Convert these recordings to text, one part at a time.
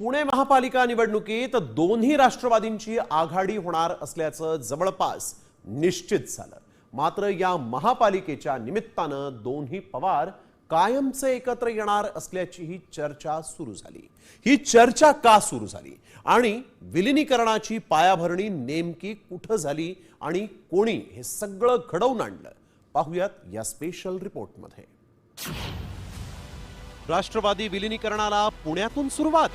पुणे महापालिका निवडणुकीत दोन्ही राष्ट्रवादींची आघाडी होणार असल्याचं जवळपास निश्चित झालं. मात्र या महापालिकेच्या निमित्तानं दोन्ही पवार कायमचे एकत्र येणार असल्याची ही चर्चा सुरू झाली. ही चर्चा का सुरू झाली? आणि विलिनीकरणाची पायाभरणी नेमकी कुठं झाली? आणि कोणी हे सगळं घडवून आणलं? पाहूयात या स्पेशल रिपोर्टमध्ये राष्ट्रवादी विलिनीकरणाला पुण्यातून सुरुवात.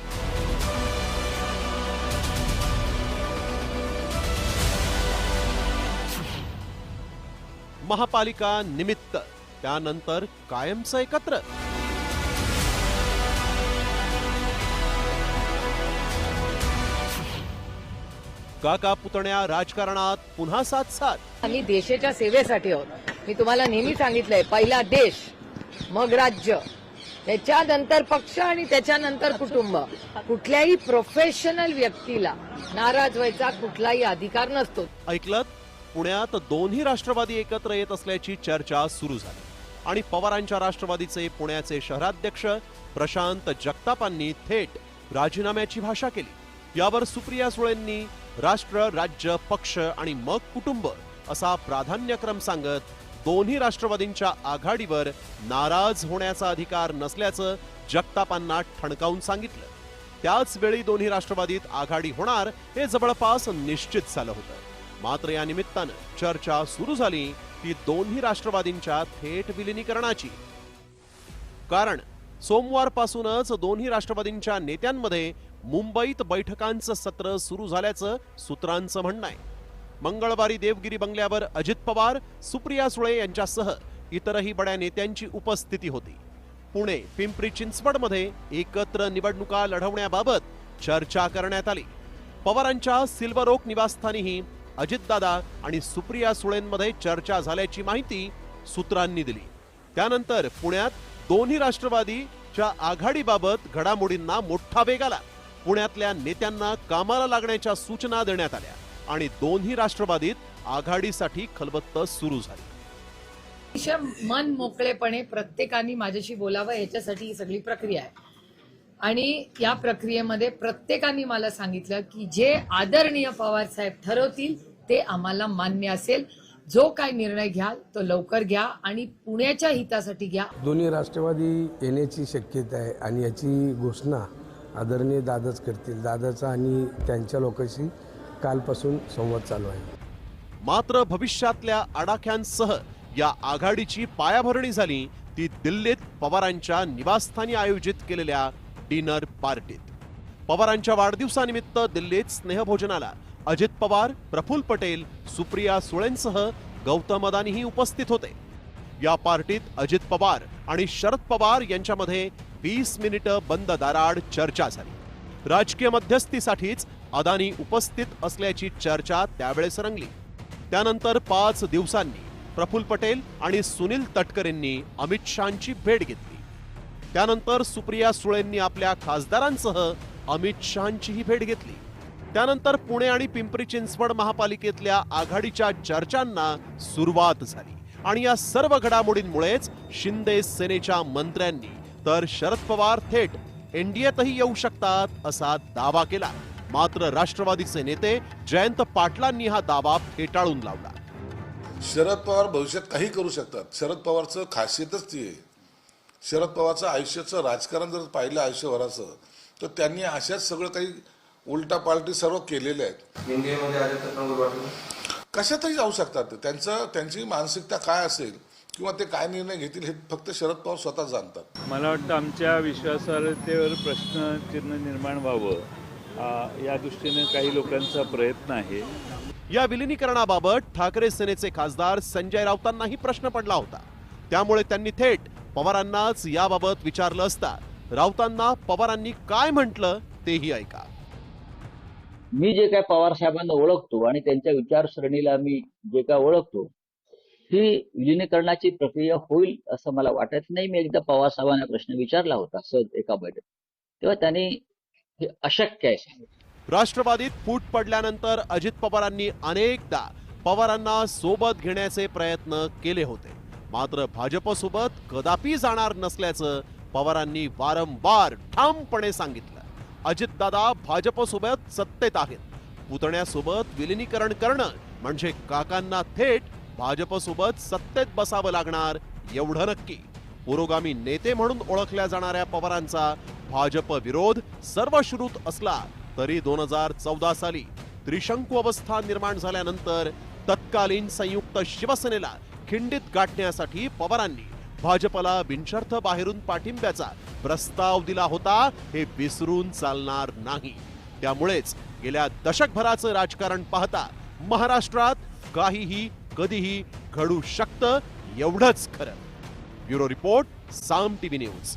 महापालिका निमित्त त्यानंतर कायमचं एकत्र. काका पुतण्या राजकारणात पुन्हा साथ साथ आम्ही देशाच्या सेवेसाठी आहोत. मी तुम्हाला नेहमी सांगितलंय पहिला देश मग राज्य. त्याच्यानंतर पक्ष आणि त्याच्यानंतर कुटुंब. कुठल्याही प्रोफेशनल व्यक्तीला नाराज व्हायचा कुठलाही अधिकार नसतो. ऐकलत? पुण्यात दोन्ही राष्ट्रवादी एकत्र येत असल्याची चर्चा सुरू झाली. आणि पवारांच्या राष्ट्रवादीचे पुण्याचे शहराध्यक्ष प्रशांत जगतापांनी थेट राजीनाम्याची भाषा केली. यावर सुप्रिया सुळेंनी राष्ट्र राज्य पक्ष आणि मग कुटुंब असा प्राधान्यक्रम सांगत दोन्ही राष्ट्रवादींच्या आघाडीवर नाराज होण्याचा अधिकार नसल्याचं जगतापांना ठणकावून सांगितलं. त्याच वेळी दोन्ही राष्ट्रवादीत आघाडी होणार हे जवळपास निश्चित झालं होतं. मात्र या निमित्तानं चर्चा सुरू झाली ती दोन्ही राष्ट्रवादींच्या थेट विलिनीकरणाची. कारण सोमवारपासूनच दोन्ही राष्ट्रवादींच्या नेत्यांमध्ये मुंबईत बैठकांचं सत्र सुरू झाल्याचं सूत्रांचं म्हणणं आहे. मंगळवारी देवगिरी बंगल्यावर अजित पवार सुप्रिया सुळे यांच्यासह इतरही बड्या नेत्यांची उपस्थिती होती. पुणे पिंपरी चिंचवडमध्ये एकत्र निवडणुका लढवण्याबाबत चर्चा करण्यात आली. पवारांच्या सिल्वर ओक निवासस्थानीही अजितदादा आणि सुप्रिया सुळेंमध्ये चर्चा झाल्याची माहिती सूत्रांनी दिली. त्यानंतर पुण्यात दोन्ही राष्ट्रवादीच्या आघाडीबाबत घडामोडींना मोठा वेग आला. पुण्यातल्या नेत्यांना कामाला लागण्याच्या सूचना देण्यात आल्या आणि दोन्ही राष्ट्रवादीत आघाडीसाठी खलबत्त सुरू झाली. अतिशय मन मोकळेपणे प्रत्येकाने माझ्याशी बोलावं याच्यासाठी ही सगळी प्रक्रिया आहे. आणि या प्रक्रियेमध्ये प्रत्येकाने मला सांगितलं की जे आदरणीय पवार साहेब ठरवतील ते आम्हाला मान्य असेल. जो काय निर्णय घ्याल तो लवकर घ्या आणि पुण्याच्या हितासाठी घ्या. दोन्ही राष्ट्रवादी येण्याची शक्यता आहे आणि याची घोषणा आदरणीय दादाच करतील. दादाचा आणि त्यांच्या लोकांशी कालपासून संवाद चालू आहे. मात्र भविष्यातल्या आडाख्यांसह या आघाडीची पायाभरणी झाली ती दिल्लीत पवारांच्या निवासस्थानी आयोजित केलेल्या डिनर पार्टीत. पवारांच्या वाढदिवसानिमित्त दिल्लीत स्नेहभोजनाला अजित पवार प्रफुल्ल पटेल सुप्रिया सुळेंसह गौतम अदानीही उपस्थित होते. या पार्टीत अजित पवार आणि शरद पवार यांच्यामध्ये वीस मिनिटं बंद दाराड चर्चा झाली. राजकीय मध्यस्थीसाठीच अदानी उपस्थित असल्याची चर्चा त्यावेळेस रंगली. त्यानंतर पाच दिवसांनी प्रफुल्ल पटेल आणि सुनील तटकरेंनी अमित शहांची भेट घेतली. त्यानंतर सुप्रिया सुळेंनी आपल्या खासदारांसह अमित शहांचीही भेट घेतली. त्यानंतर पुणे आणि पिंपरी चिंचवड महापालिकेतल्या आघाडीच्या चर्चांना सुरुवात झाली आणि या सर्व घडामोडींमुळेच शिंदे सेनेच्या मंत्र्यांनी तर शरद पवार थेट एनडीएतही येऊ शकतात असा दावा केला. मात्र राष्ट्रवादीचे नेते जयंत पाटलांनी हा दावा फेटाळून लावला. शरद पवार भविष्यात काही करू शकतात. शरद पवारचं खासियतच ती आहे. शरद पवारचं आयुष्याचं राजकारण जर पाहिलं आयुष्यभराचं तर त्यांनी अशाच सगळं काही उलटा पालटी सर्व केलेले आहेत. कशातही जाऊ शकतात. त्यांचं त्यांची मानसिकता काय असेल किंवा ते काय निर्णय घेतील हे फक्त शरद पवार स्वतः जाणतात. मला वाटतं आमच्या विश्वासार्हतेवर प्रश्नचिन्ह निर्माण व्हावं या दृष्टीने काही लोकांचा प्रयत्न आहे. या विलिनीकरणाबाबत ठाकरे सेनेचे खासदार संजय राऊतांनाही प्रश्न पडला होता. त्यामुळे त्यांनी थेट पवारांनाच याबाबत विचारलं असता राऊतांना पवारांनी काय म्हटलं तेही ऐका. मी जे काय पवार साहेबांना ओळखतो आणि त्यांच्या विचारसरणीला मी जे काय ओळखतो ही विलिनीकरणाची प्रक्रिया होईल असं मला वाटत नाही. मी एकदा पवार साहेबांना प्रश्न विचारला होता सहज एका बैठक तेव्हा त्यांनी हे अशक्य आहे. राष्ट्रवादीत फूट पडल्यानंतर अजित पवारांनी अनेकदा पवारांना सोबत घेण्याचे प्रयत्न केले होते. मात्र भाजपसोबत कदापि जाणार नसल्याचं पवारांनी वारंवार ठामपणे सांगितलं. अजितदादा भाजपसोबत सत्तेत आहेत. पुतण्यासोबत विलिनीकरण करणं म्हणजे काकांना थेट भाजपसोबत सत्तेत बसावं लागणार एवढं नक्की. पुरोगामी नेते म्हणून ओळखल्या जाणाऱ्या पवारांचा भाजप विरोध सर्वश्रुत असला तरी दोन हजार चौदा साली त्रिशंकू अवस्था निर्माण झाल्यानंतर तत्कालीन संयुक्त शिवसेनेला खिंडीत गाठण्यासाठी पवारांनी भाजपला बिनशर्थ बाहेरून पाठिंब्याचा प्रस्ताव दिला होता हे विसरून चालणार नाही. त्यामुळेच गेल्या दशकभराचं राजकारण पाहता महाराष्ट्रात काहीही कधीही घडू शकतं एवढंच खरं. Bureau report Saam TV news.